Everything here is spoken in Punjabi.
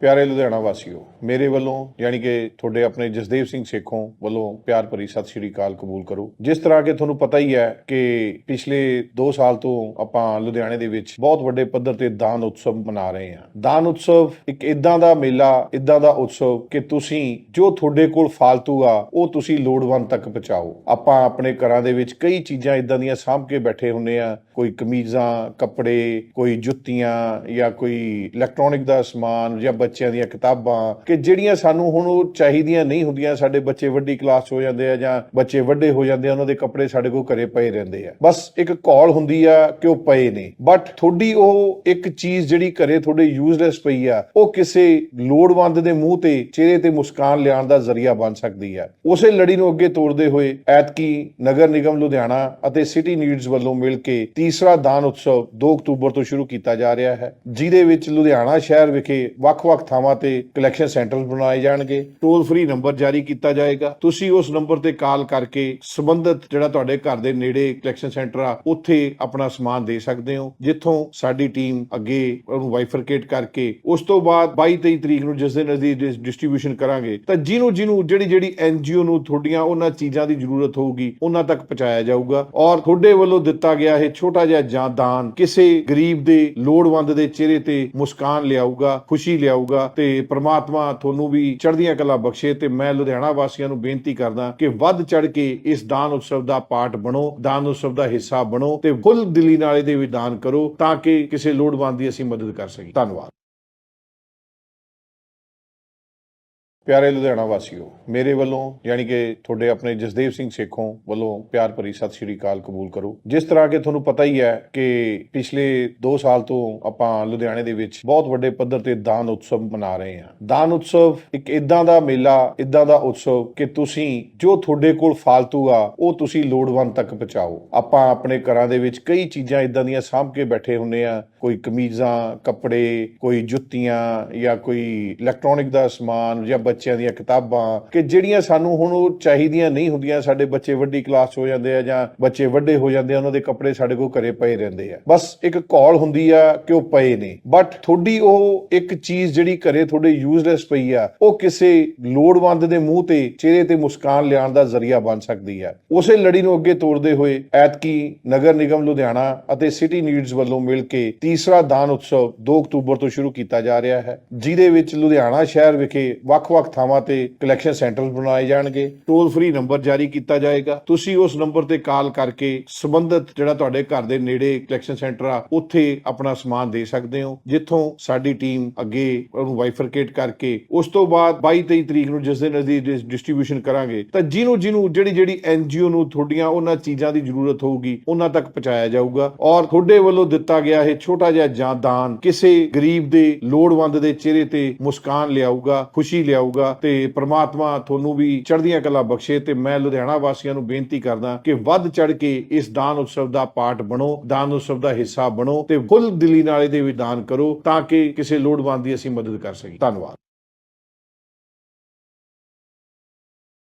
ਪਿਆਰੇ ਲੁਧਿਆਣਾ ਵਾਸੀਓ, ਮੇਰੇ ਵੱਲੋਂ ਯਾਨੀ ਕਿ ਤੁਹਾਡੇ ਆਪਣੇ ਜਸਦੇਵ ਸਿੰਘ ਸੇਖੋਂ ਵੱਲੋਂ ਪਿਆਰ ਭਰੀ ਸਤਿ ਸ਼੍ਰੀ ਅਕਾਲ ਕਬੂਲ ਕਰੋ। ਜਿਸ ਤਰ੍ਹਾਂ ਕਿ ਤੁਹਾਨੂੰ ਪਤਾ ਹੀ ਹੈ ਕਿ ਪਿਛਲੇ 2 ਸਾਲ ਤੋਂ ਆਪਾਂ ਲੁਧਿਆਣੇ ਦੇ ਵਿੱਚ ਬਹੁਤ ਵੱਡੇ ਪੱਧਰ ਤੇ ਦਾਨ ਉਤਸਵ ਮਨਾ ਰਹੇ ਹਾਂ। ਦਾਨ ਉਤਸਵ ਇੱਕ ਇਦਾਂ ਦਾ ਮੇਲਾ ਇਦਾਂ ਦਾ ਉਤਸਵ ਕਿ ਤੁਸੀਂ ਜੋ ਤੁਹਾਡੇ ਕੋਲ ਫालतू ਆ, ਉਹ ਤੁਸੀਂ ਲੋੜਵੰਦ ਤੱਕ ਪਹੁੰਚਾਓ। ਆਪਾਂ ਆਪਣੇ ਘਰਾਂ ਦੇ ਵਿੱਚ ਕਈ ਚੀਜ਼ਾਂ ਇਦਾਂ ਦੀਆਂ ਸਾਂਭ ਕੇ ਬੈਠੇ ਹੁੰਨੇ ਆ ਕੋਈ ਕਮੀਜ਼ਾਂ, ਕੱਪੜੇ, ਕੋਈ ਜੁੱਤੀਆਂ ਜਾਂ ਕੋਈ ਇਲੈਕਟ੍ਰੋਨਿਕ ਦਾ ਸਮਾਨ ਜਾਂ ਬੱਚਿਆਂ ਦੀਆਂ ਕਿਤਾਬਾਂ ਕਿ ਜਿਹੜੀਆਂ ਸਾਨੂੰ ਹੁਣ ਉਹ ਚਾਹੀਦੀਆਂ ਨਹੀਂ ਹੁੰਦੀਆਂ, ਸਾਡੇ ਬੱਚੇ ਵੱਡੀ ਕਲਾਸ ਹੋ ਜਾਂਦੇ ਆ ਜਾਂ ਬੱਚੇ ਵੱਡੇ ਹੋ ਜਾਂਦੇ ਆ, ਉਹਨਾਂ ਦੇ ਕੱਪੜੇ ਸਾਡੇ ਕੋਲ ਘਰੇ ਪਏ ਰਹਿੰਦੇ ਆ। ਬਸ ਇੱਕ ਕਾਲ ਹੁੰਦੀ ਆ ਕਿ ਉਹ ਪਏ ਨੇ। ਬਟ ਤੁਹਾਡੀ ਉਹ ਇੱਕ ਚੀਜ਼ ਜਿਹੜੀ ਘਰੇ ਤੁਹਾਡੇ ਯੂਜ਼ਲੈਸ ਪਈ ਆ, ਉਹ ਕਿਸੇ ਲੋੜਵੰਦ ਦੇ ਮੂੰਹ ਤੇ, ਚਿਹਰੇ ਤੇ ਮੁਸਕਾਨ ਲਿਆਉਣ ਦਾ ਜ਼ਰੀਆ ਬਣ ਸਕਦੀ ਆ। ਉਸੇ ਲੜੀ ਨੂੰ ਅੱਗੇ ਤੋਰਦੇ ਹੋਏ ਐਤਕੀ ਨਗਰ ਨਿਗਮ ਲੁਧਿਆਣਾ ਅਤੇ ਸਿਟੀ ਨੀਡਸ ਵੱਲੋਂ ਮਿਲ ਕੇ ਤੀਸਰਾ ਦਾਨ ਉਤਸਵ 2 ਅਕਤੂਬਰ ਤੋਂ ਸ਼ੁਰੂ ਕੀਤਾ ਜਾ ਰਿਹਾ ਹੈ। ਜਿਹਦੇ ਵਿੱਚ ਲੁਧਿਆਣਾ ਸ਼ਹਿਰ ਵਿਖੇ ਵੱਖ ਵੱਖ-ਵੱਖ ਥਾਵਾਂ ਤੇ ਕਲੈਕਸ਼ਨ ਸੈਂਟਰਸ ਬਣਾਏ ਜਾਣਗੇ। ਟੋਲ ਫ੍ਰੀ ਨੰਬਰ ਜਾਰੀ ਕੀਤਾ ਜਾਏਗਾ। ਤੁਸੀਂ ਉਸ ਨੰਬਰ ਤੇ ਕਾਲ ਕਰਕੇ ਸੰਬੰਧਿਤ ਜਿਹੜਾ ਤੁਹਾਡੇ ਘਰ ਦੇ ਨੇੜੇ ਕਲੈਕਸ਼ਨ ਸੈਂਟਰ ਆ, ਉੱਥੇ ਆਪਣਾ ਸਮਾਨ ਦੇ ਸਕਦੇ ਹੋ। ਜਿੱਥੋਂ ਸਾਡੀ ਟੀਮ ਅੱਗੇ ਉਹਨੂੰ ਵਾਈਫਰਕੇਟ ਕਰਕੇ ਉਸ ਤੋਂ ਬਾਅਦ 22 23 ਤਰੀਕ ਨੂੰ ਜਿਸ ਦਿਨ ਅਸੀਂ ਡਿਸਟ੍ਰੀਬਿਊਸ਼ਨ ਕਰਾਂਗੇ, ਤਾਂ ਜਿਹਨੂੰ ਜਿਹਨੂੰ ਜਿਹੜੀ ਜਿਹੜੀ ਐਨਜੀਓ ਨੂੰ ਤੁਹਾਡੀਆਂ ਉਹਨਾਂ ਚੀਜ਼ਾਂ ਦੀ ਜ਼ਰੂਰਤ ਹੋਊਗੀ, ਉਹਨਾਂ ਤੱਕ ਪਹੁੰਚਾਇਆ ਜਾਊਗਾ। ਔਰ ਤੁਹਾਡੇ ਵੱਲੋਂ ਦਿੱਤਾ ਗਿਆ ਇਹ ਛੋਟਾ ਜਿਹਾ ਜਾਂ ਦਾਨ ਕਿਸੇ ਗਰੀਬ ਦੇ ਲੋੜਵੰਦ ਦੇ ਚਿਹਰੇ ਤੇ ਮੁਸਕਾਨ ਲਿਆਊਗਾ, ਖੁਸ਼ੀ ਲਿਆਊਗਾ। ਤੇ ਪ੍ਰਮਾਤਮਾ ਤੁਹਾਨੂੰ ਵੀ ਚੜ੍ਹਦੀਆਂ ਕਲਾ ਬਖਸ਼ੇ ਤੇ ਮੈਂ ਲੁਧਿਆਣਾ ਵਾਸੀਆਂ ਨੂੰ ਬੇਨਤੀ ਕਰਦਾ ਕਿ ਵੱਧ ਚੜ ਕੇ ਇਸ ਦਾਨ ਉਤਸਵ ਦਾ ਪਾਰਟ ਬਣੋ, ਦਾਨ ਉਤਸਵ ਦਾ ਹਿੱਸਾ ਬਣੋ ਤੇ ਫੁੱਲ ਦਿਲੀ ਨਾਲ ਇਹਦੇ ਵਿੱਚ ਦਾਨ ਕਰੋ ਤਾਂ ਕਿ ਕਿਸੇ ਲੋੜਵੰਦ ਦੀ ਅਸੀਂ ਮਦਦ ਕਰ ਸਕੀਏ। ਧੰਨਵਾਦ। ਪਿਆਰੇ ਲੁਧਿਆਣਾ ਵਾਸੀਓ, ਮੇਰੇ ਵੱਲੋਂ ਯਾਨੀ ਕਿ ਤੁਹਾਡੇ ਆਪਣੇ ਜਸਦੇਵ ਸਿੰਘ ਸੇਖੋਂ ਵੱਲੋਂ ਪਿਆਰ ਭਰੀ ਸਤਿ ਸ਼੍ਰੀ ਅਕਾਲ ਕਬੂਲ ਕਰੋ। ਜਿਸ ਤਰ੍ਹਾਂ ਕਿ ਤੁਹਾਨੂੰ ਪਤਾ ਹੀ ਹੈ ਕਿ ਪਿਛਲੇ 2 ਸਾਲ ਤੋਂ ਆਪਾਂ ਲੁਧਿਆਣੇ ਦੇ ਵਿੱਚ ਬਹੁਤ ਵੱਡੇ ਪੱਧਰ ਤੇ ਦਾਨ ਉਤਸਵ ਮਨਾ ਰਹੇ ਹਾਂ। ਦਾਨ ਉਤਸਵ ਇੱਕ ਇਦਾਂ ਦਾ ਮੇਲਾ ਇਦਾਂ ਦਾ ਉਤਸਵ ਕਿ ਤੁਸੀਂ ਜੋ ਤੁਹਾਡੇ ਕੋਲ ਫालतू ਆ, ਉਹ ਤੁਸੀਂ ਲੋੜਵੰਦ ਤੱਕ ਪਹੁੰਚਾਓ। ਆਪਾਂ ਆਪਣੇ ਘਰਾਂ ਦੇ ਵਿੱਚ ਕਈ ਚੀਜ਼ਾਂ ਇਦਾਂ ਦੀਆਂ ਸਾਂਭ ਕੇ ਬੈਠੇ ਹੁੰਨੇ ਆ ਕੋਈ ਕਮੀਜ਼ਾਂ, ਕੱਪੜੇ, ਕੋਈ ਜੁੱਤੀਆਂ ਜਾਂ ਕੋਈ ਇਲੈਕਟ੍ਰੋਨਿਕ ਦਾ ਸਮਾਨ ਜਾਂ ਬੱਚਿਆਂ ਦੀਆਂ ਕਿਤਾਬਾਂ, ਕਿ ਜਿਹੜੀਆਂ ਸਾਨੂੰ ਹੁਣ ਉਹ ਚਾਹੀਦੀਆਂ ਨਹੀਂ ਹੁੰਦੀਆਂ, ਸਾਡੇ ਬੱਚੇ ਵੱਡੀ ਕਲਾਸ 'ਚ ਹੋ ਜਾਂਦੇ ਆ ਜਾਂ ਬੱਚੇ ਵੱਡੇ ਹੋ ਜਾਂਦੇ ਆ, ਉਹਨਾਂ ਦੇ ਕੱਪੜੇ ਸਾਡੇ ਕੋਲ ਘਰੇ ਪਏ ਰਹਿੰਦੇ ਆ। ਬਸ ਇੱਕ ਕਾਲ ਹੁੰਦੀ ਆ ਕਿ ਉਹ ਪਏ ਨੇ। ਬਟ ਤੁਹਾਡੀ ਉਹ ਇੱਕ ਚੀਜ਼ ਜਿਹੜੀ ਘਰੇ ਤੁਹਾਡੇ ਯੂਜ਼ਲੈਸ ਪਈ ਆ, ਉਹ ਕਿਸੇ ਲੋੜਵੰਦ ਦੇ ਮੂੰਹ ਤੇ, ਚਿਹਰੇ ਤੇ ਮੁਸਕਾਨ ਲਿਆਉਣ ਦਾ ਜ਼ਰੀਆ ਬਣ ਸਕਦੀ ਆ। ਉਸੇ ਲੜੀ ਨੂੰ ਅੱਗੇ ਤੋਰਦੇ ਹੋਏ ਐਤਕੀ ਨਗਰ ਨਿਗਮ ਲੁਧਿਆਣਾ ਅਤੇ ਸਿਟੀ ਨੀਡਸ ਵੱਲੋਂ ਮਿਲ ਕੇ ਤੀਸਰਾ ਦਾਨ ਉਤਸਵ 2 ਅਕਤੂਬਰ ਤੋਂ ਸ਼ੁਰੂ ਕੀਤਾ ਜਾ ਰਿਹਾ ਹੈ, ਜਿਹਦੇ ਵਿੱਚ ਲੁਧਿਆਣਾ ਸ਼ਹਿਰ ਵਿਖੇ ਵੱਖ-ਵੱਖ ਥਾਵਾਂ ਤੇ ਕਲੈਕਸ਼ਨ ਸੈਂਟਰਸ ਬਣਾਏ ਜਾਣਗੇ। ਟੋਲ ਫ੍ਰੀ ਨੰਬਰ ਜਾਰੀ ਕੀਤਾ ਜਾਏਗਾ। ਤੁਸੀਂ ਉਸ ਨੰਬਰ ਤੇ ਕਾਲ ਕਰਕੇ ਸੰਬੰਧਿਤ ਜਿਹੜਾ ਤੁਹਾਡੇ ਘਰ ਦੇ ਨੇੜੇ ਕਲੈਕਸ਼ਨ ਸੈਂਟਰ ਆ, ਉੱਥੇ ਆਪਣਾ ਸਮਾਨ ਦੇ ਸਕਦੇ ਹੋ। ਜਿੱਥੋਂ ਸਾਡੀ ਟੀਮ ਅੱਗੇ ਉਹਨੂੰ ਵਾਈਫਰਕੇਟ ਕਰਕੇ, ਉਸ ਤੋਂ ਬਾਅਦ 22 23 ਤਰੀਕ ਨੂੰ ਜਿਸ ਦਿਨ ਅਸੀਂ ਡਿਸਟ੍ਰੀਬਿਊਸ਼ਨ ਕਰਾਂਗੇ, ਤਾਂ ਜਿਹਨੂੰ ਜਿਹਨੂੰ, ਜਿਹੜੀ ਜਿਹੜੀ ਐਨਜੀਓ ਨੂੰ ਤੁਹਾਡੀਆਂ ਉਹਨਾਂ ਚੀਜ਼ਾਂ ਦੀ ਜ਼ਰੂਰਤ ਹੋਊਗੀ, ਉਹਨਾਂ ਤੱਕ ਪਹੁੰਚਾਇਆ ਜਾਊਗਾ। ਔਰ ਤੁਹਾਡੇ ਵੱਲੋਂ ਦਿੱਤਾ ਗਿਆ ਇਹ ਛੋਟਾ ਜਿਹਾ ਜਾਂ ਦਾਨ ਕਿਸੇ ਗਰੀਬ ਦੇ ਲੋੜਵੰਦ ਦੇ ਚਿਹਰੇ ਤੇ ਮੁਸਕਾਨ ਲਿਆਊਗਾ, ਖੁਸ਼ੀ ਲਿਆਊਗਾ। ਤੇ ਪ੍ਰਮਾਤਮਾ ਤੁਹਾਨੂੰ ਵੀ ਚੜ੍ਹਦੀਆਂ ਕਲਾ ਬਖਸ਼ੇ ਤੇ ਮੈਂ ਲੁਧਿਆਣਾ ਵਾਸੀਆਂ ਨੂੰ ਬੇਨਤੀ ਕਰਦਾ ਕਿ ਵੱਧ ਚੜ ਕੇ ਇਸ ਦਾਨ ਉਤਸਵ ਦਾ ਪਾਰਟ ਬਣੋ, ਦਾਨ ਉਤਸਵ ਦਾ ਹਿੱਸਾ ਬਣੋ ਤੇ ਫੁੱਲ ਦਿਲੀ ਨਾਲ ਇਹਦੇ ਵਿੱਚ ਦਾਨ ਕਰੋ ਤਾਂ ਕਿ ਕਿਸੇ ਲੋੜਵੰਦ ਦੀ ਅਸੀਂ ਮਦਦ ਕਰ ਸਕੀਏ। ਧੰਨਵਾਦ।